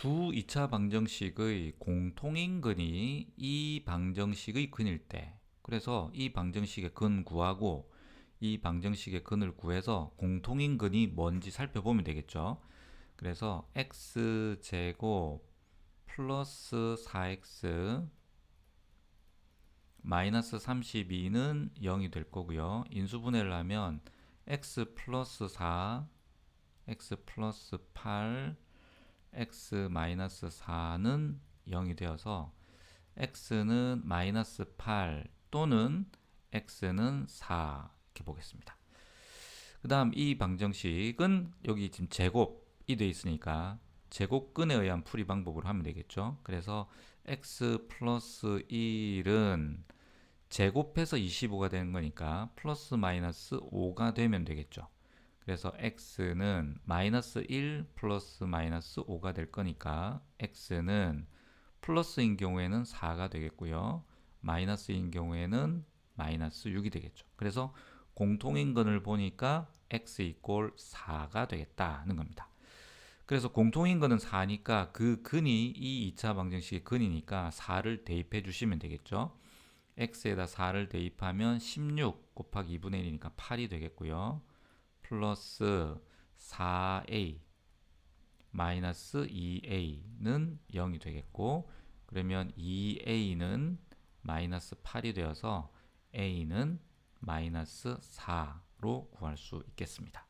두 2차 방정식의 공통인근이 이 방정식의 근일 때 그래서 이 방정식의 근 구하고 이 방정식의 근을 구해서 공통인근이 뭔지 살펴보면 되겠죠. 그래서 x제곱 플러스 4x 마이너스 32는 0이 될 거고요. 인수분해를 하면 x 플러스 4, x 플러스 8, x 마이너스 4는 0이 되어서 x는 마이너스 8 또는 x는 4 이렇게 보겠습니다. 그 다음 이 방정식은 여기 지금 제곱이 되어 있으니까 제곱근에 의한 풀이 방법으로 하면 되겠죠. 그래서 x 플러스 1은 제곱해서 25가 되는 거니까 플러스 마이너스 5가 되면 되겠죠. 그래서 x는 마이너스 1 플러스 마이너스 5가 될 거니까 x는 플러스인 경우에는 4가 되겠고요. 마이너스인 경우에는 마이너스 6이 되겠죠. 그래서 공통인근을 보니까 x 이꼴 4가 되겠다는 겁니다. 그래서 공통인근은 4니까 그 근이 이 2차 방정식의 근이니까 4를 대입해 주시면 되겠죠. x에다 4를 대입하면 16 곱하기 2분의 1이니까 8이 되겠고요. 플러스 4a 마이너스 2a는 0이 되겠고 그러면 2a는 마이너스 8이 되어서 a는 마이너스 4로 구할 수 있겠습니다.